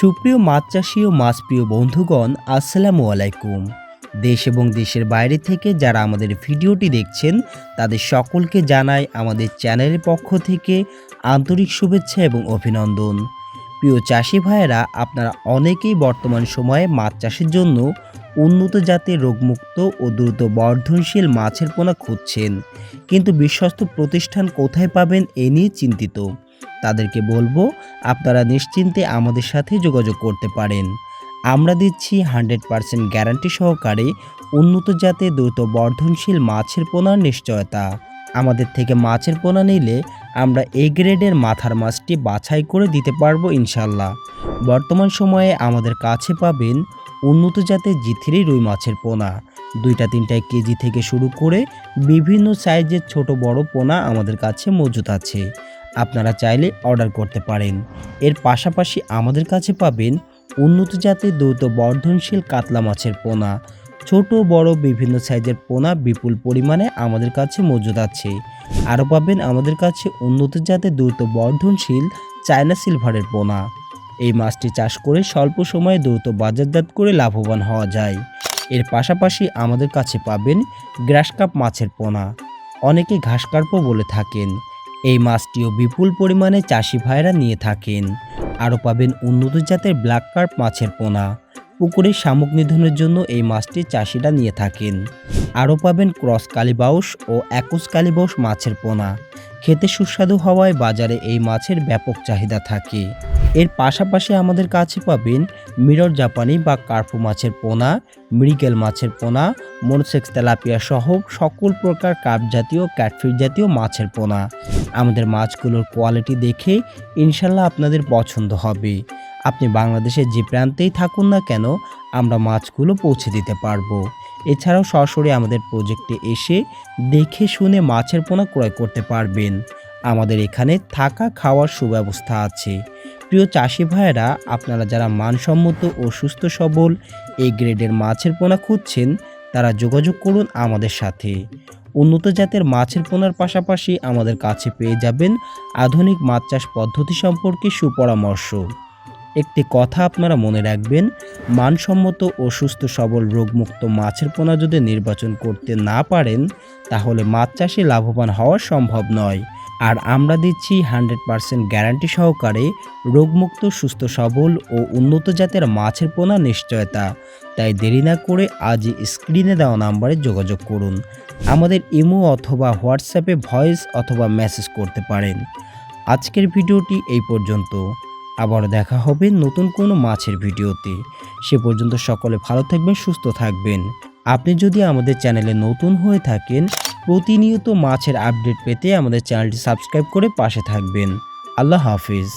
সুপ্রিয় মাছ চাষি ও মাছপ্রিয় বন্ধুগণ, আসসালামু আলাইকুম। দেশ এবং দেশের বাইরে থেকে যারা আমাদের ভিডিওটি দেখছেন, তাদের সকলকে জানাই আমাদের চ্যানেলের পক্ষ থেকে আন্তরিক শুভেচ্ছা এবং অভিনন্দন। প্রিয় চাষি ভাইয়েরা, আপনারা অনেকেই বর্তমান সময়ে মাছ চাষের জন্য উন্নত জাতের রোগমুক্ত ও দ্রুত বর্ধনশীল মাছের পোনা খুঁজছেন। কিন্তু বিশ্বস্ত প্রতিষ্ঠান কোথায় পাবেন এ নিয়ে চিন্তিত। তাদেরকে বলব, আপনারা নিশ্চিন্তে আমাদের সাথে যোগাযোগ করতে পারেন। আমরা দিচ্ছি হান্ড্রেড পার্সেন্ট গ্যারান্টি সহকারে উন্নত জাতে দ্রুত বর্ধনশীল মাছের পোনার নিশ্চয়তা। আমাদের থেকে মাছের পোনা নিলে আমরা এ গ্রেডের মাথার মাছটি বাছাই করে দিতে পারব ইনশাল্লাহ। বর্তমান সময়ে আমাদের কাছে পাবেন উন্নত জাতের জিথিরি রুই মাছের পোনা। দুইটা তিনটা কেজি থেকে শুরু করে বিভিন্ন সাইজের ছোট বড় পোনা আমাদের কাছে মজুত আছে। আপনারা চাইলে অর্ডার করতে পারেন। এর পাশাপাশি আমাদের কাছে পাবেন উন্নত জাতের দ্রুত বর্ধনশীল কাতলা মাছের পোনা। ছোট, বড়, বিভিন্ন সাইজের পোনা বিপুল পরিমাণে আমাদের কাছে মজুদ আছে। আরও পাবেন আমাদের কাছে উন্নত জাতের দ্রুত বর্ধনশীল চায়না সিলভারের পোনা। এই মাছটি চাষ করে স্বল্প সময়ে দ্রুত বাজারজাত করে লাভবান হওয়া যায়। এর পাশাপাশি আমাদের কাছে পাবেন গ্রাসকাপ মাছের পোনা। অনেকে ঘাসকার্পও বলে থাকেন। এই মাছটিও বিপুল পরিমাণে চাষি ভাইরা নিয়ে থাকেন। আরও পাবেন উন্নত জাতের ব্ল্যাক কার্প মাছের পোনা। পুকুরে শামুক নিধনের জন্য এই মাছটি চাষিরা নিয়ে থাকেন। আরও পাবেন ক্রস কালিবাউস ও একুশ কালিবাউস মাছের পোনা। খেতে সুস্বাদু হওয়ায় বাজারে এই মাছের ব্যাপক চাহিদা থাকে। এর পাশাপাশি আমাদের কাছে পাবেন মিরর জাপানি বা কার্পু মাছের পোনা, মৃগেল মাছের পোনা, মনসেক্স তেলাপিয়া সহ সকল প্রকার কার্প জাতীয় ক্যাটফিট জাতীয় মাছের পোনা। আমাদের মাছগুলোর কোয়ালিটি দেখে ইনশাল্লাহ আপনাদের পছন্দ হবে। আপনি বাংলাদেশের যে প্রান্তেই থাকুন না কেন, আমরা মাছগুলো পৌঁছে দিতে পারব। এছাড়াও সরাসরি আমাদের প্রজেক্টে এসে দেখে শুনে মাছের পোনা ক্রয় করতে পারবেন। আমাদের এখানে থাকা খাওয়ার সুব্যবস্থা আছে। প্রিয় চাষি ভাইয়েরা, আপনারা যারা মানসম্মত ও সুস্থ সবল এই গ্রেডের মাছের পোনা খুঁজছেন, তারা যোগাযোগ করুন আমাদের সাথে। উন্নত জাতের মাছের পোনার পাশাপাশি আমাদের কাছে পেয়ে যাবেন আধুনিক মাছ চাষ পদ্ধতি সম্পর্কে সুপরামর্শ। একটি কথা আপনারা মনে রাখবেন, মানসম্মত ও সুস্থ সবল রোগমুক্ত মাছের পোনা যদি নির্বাচন করতে না পারেন, তাহলে মাছ চাষে লাভবান হওয়া সম্ভব নয়। আর আমরা দিচ্ছি হান্ড্রেড পার্সেন্ট গ্যারান্টি সহকারে রোগমুক্ত, সুস্থ, সবল ও উন্নত জাতের মাছের পোনা নিশ্চয়তা। তাই দেরি না করে আজই স্ক্রিনে দেওয়া নাম্বারে যোগাযোগ করুন। আমাদের ইমো অথবা হোয়াটসঅ্যাপে ভয়েস অথবা মেসেজ করতে পারেন। আজকের ভিডিওটি এই পর্যন্ত। আবার দেখা হবে নতুন কোনো মাছের ভিডিওতে। সে পর্যন্ত সকলে ভালো থাকবেন, সুস্থ থাকবেন। আপনি যদি আমাদের চ্যানেলে নতুন হয়ে থাকেন, প্রতিনিয়ত মাছের আপডেট পেতে আমাদের চ্যানেলটি সাবস্ক্রাইব করে পাশে থাকবেন। আল্লাহ হাফিজ।